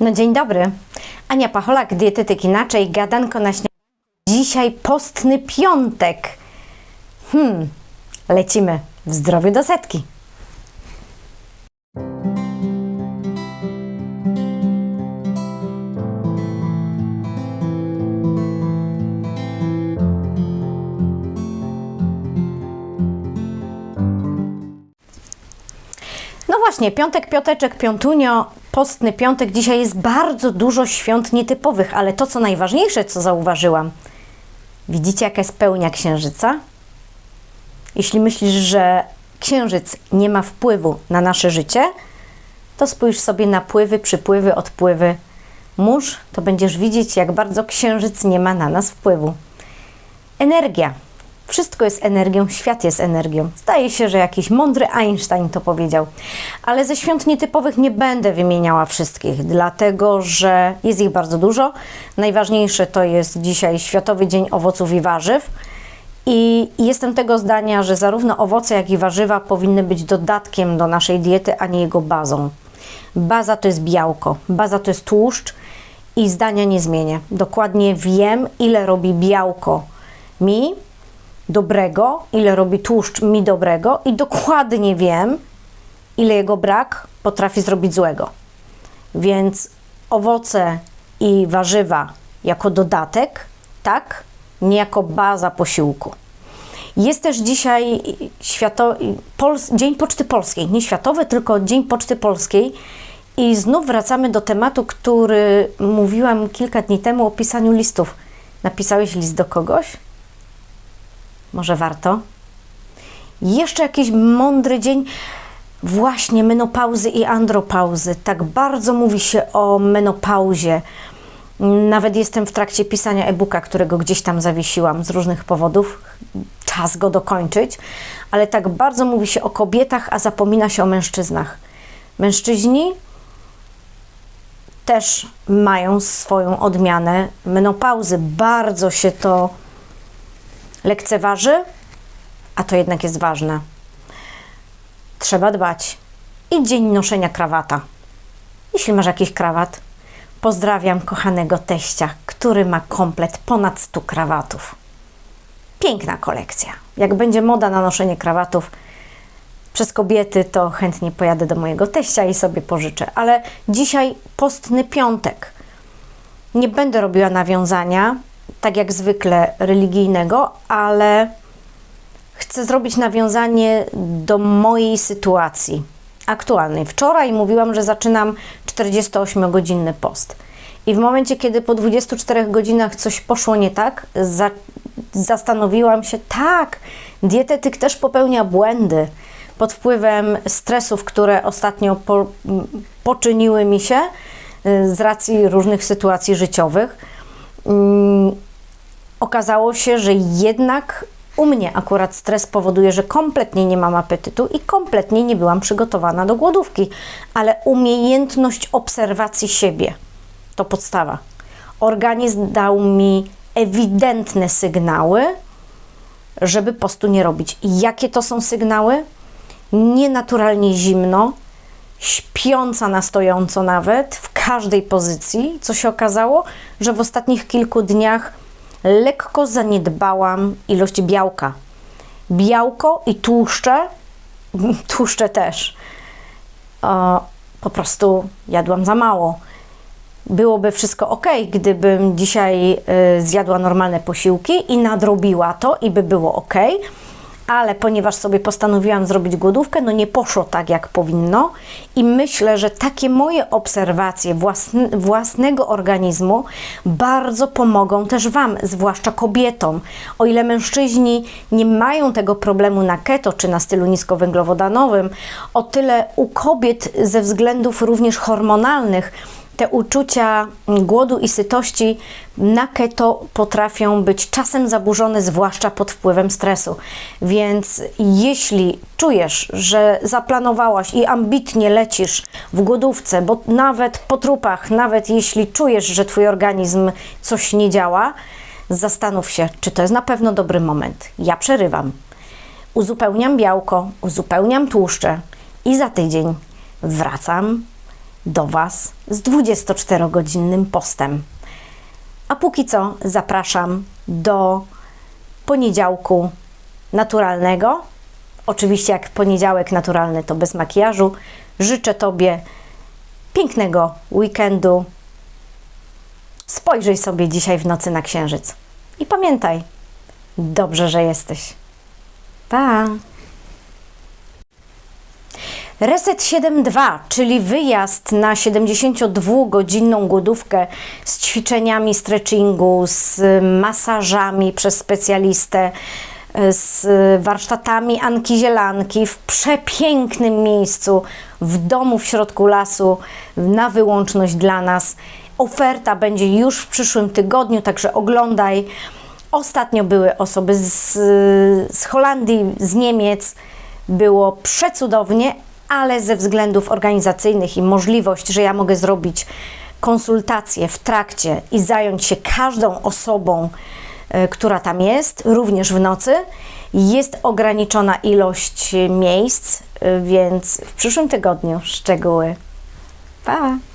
No dzień dobry. Ania Pacholak, dietetyk inaczej, gadanko na śniadanie. Dzisiaj postny piątek. Hmm, lecimy w zdrowiu do setki. No właśnie, piątek, piąteczek, piątunio, postny piątek. Dzisiaj jest bardzo dużo świąt nietypowych, ale to, co najważniejsze, co zauważyłam, widzicie, jaka jest pełnia księżyca? Jeśli myślisz, że księżyc nie ma wpływu na nasze życie, to spójrz sobie na pływy, przypływy, odpływy mórz, to będziesz widzieć, jak bardzo księżyc nie ma na nas wpływu. Energia. Wszystko jest energią, świat jest energią. Zdaje się, że jakiś mądry Einstein to powiedział. Ale ze świąt nietypowych nie będę wymieniała wszystkich, dlatego że jest ich bardzo dużo. Najważniejsze to jest dzisiaj Światowy Dzień Owoców i Warzyw. I jestem tego zdania, że zarówno owoce, jak i warzywa powinny być dodatkiem do naszej diety, a nie jego bazą. Baza to jest białko, baza to jest tłuszcz i zdania nie zmienię. Dokładnie wiem, ile robi białko mi dobrego, ile robi tłuszcz mi dobrego i dokładnie wiem, ile jego brak potrafi zrobić złego. Więc owoce i warzywa jako dodatek, tak, nie jako baza posiłku. Jest też dzisiaj świato... Pols... Dzień Poczty Polskiej, nie światowy, tylko Dzień Poczty Polskiej. I znów wracamy do tematu, który mówiłam kilka dni temu o pisaniu listów. Napisałeś list do kogoś? Może warto? Jeszcze jakiś mądry dzień, właśnie menopauzy i andropauzy. Tak bardzo mówi się o menopauzie. Nawet jestem w trakcie pisania e-booka, którego gdzieś tam zawiesiłam z różnych powodów. Czas go dokończyć, ale tak bardzo mówi się o kobietach, a zapomina się o mężczyznach. Mężczyźni też mają swoją odmianę menopauzy. Bardzo się to lekceważy, a to jednak jest ważne. Trzeba dbać. I dzień noszenia krawata. Jeśli masz jakiś krawat, pozdrawiam kochanego teścia, który ma komplet ponad 100 krawatów. Piękna kolekcja. Jak będzie moda na noszenie krawatów przez kobiety, to chętnie pojadę do mojego teścia i sobie pożyczę. Ale dzisiaj postny piątek. Nie będę robiła nawiązania, tak jak zwykle religijnego, ale chcę zrobić nawiązanie do mojej sytuacji aktualnej. Wczoraj mówiłam, że zaczynam 48-godzinny post. I w momencie, kiedy po 24 godzinach coś poszło nie tak, za, zastanowiłam się, tak, dietetyk też popełnia błędy pod wpływem stresów, które ostatnio po, poczyniły mi się y, z racji różnych sytuacji życiowych. Mm, okazało się, że jednak u mnie akurat stres powoduje, że kompletnie nie mam apetytu i kompletnie nie byłam przygotowana do głodówki, ale umiejętność obserwacji siebie to podstawa. Organizm dał mi ewidentne sygnały, żeby postu nie robić. Jakie to są sygnały? Nienaturalnie zimno, śpiąca na stojąco nawet, w każdej pozycji, co się okazało, że w ostatnich kilku dniach lekko zaniedbałam ilość białka. Białko i tłuszcze, tłuszcze też, o, po prostu jadłam za mało. Byłoby wszystko ok, gdybym dzisiaj y, zjadła normalne posiłki i nadrobiła to i by było ok, ale ponieważ sobie postanowiłam zrobić głodówkę, no nie poszło tak, jak powinno. I myślę, że takie moje obserwacje własne, własnego organizmu bardzo pomogą też Wam, zwłaszcza kobietom. O ile mężczyźni nie mają tego problemu na keto czy na stylu niskowęglowodanowym, o tyle u kobiet ze względów również hormonalnych te uczucia głodu i sytości na keto potrafią być czasem zaburzone, zwłaszcza pod wpływem stresu. Więc jeśli czujesz, że zaplanowałaś i ambitnie lecisz w głodówce, bo nawet po trupach, nawet jeśli czujesz, że twój organizm coś nie działa, zastanów się, czy to jest na pewno dobry moment. Ja przerywam. Uzupełniam białko, uzupełniam tłuszcze i za tydzień wracam do Was z 24-godzinnym postem. A póki co zapraszam do poniedziałku naturalnego. Oczywiście, jak poniedziałek naturalny, to bez makijażu. Życzę Tobie pięknego weekendu. Spojrzyj sobie dzisiaj w nocy na księżyc. I pamiętaj, dobrze, że jesteś. Pa! Reset 7.2, czyli wyjazd na 72-godzinną głodówkę z ćwiczeniami stretchingu, z masażami przez specjalistę, z warsztatami Anki Zielanki w przepięknym miejscu, w domu w środku lasu, na wyłączność dla nas. Oferta będzie już w przyszłym tygodniu, także oglądaj. Ostatnio były osoby z, z Holandii, z Niemiec. Było przecudownie, ale ze względów organizacyjnych i możliwość, że ja mogę zrobić konsultacje w trakcie i zająć się każdą osobą, e, która tam jest, również w nocy, jest ograniczona ilość miejsc, e, więc w przyszłym tygodniu szczegóły. Pa!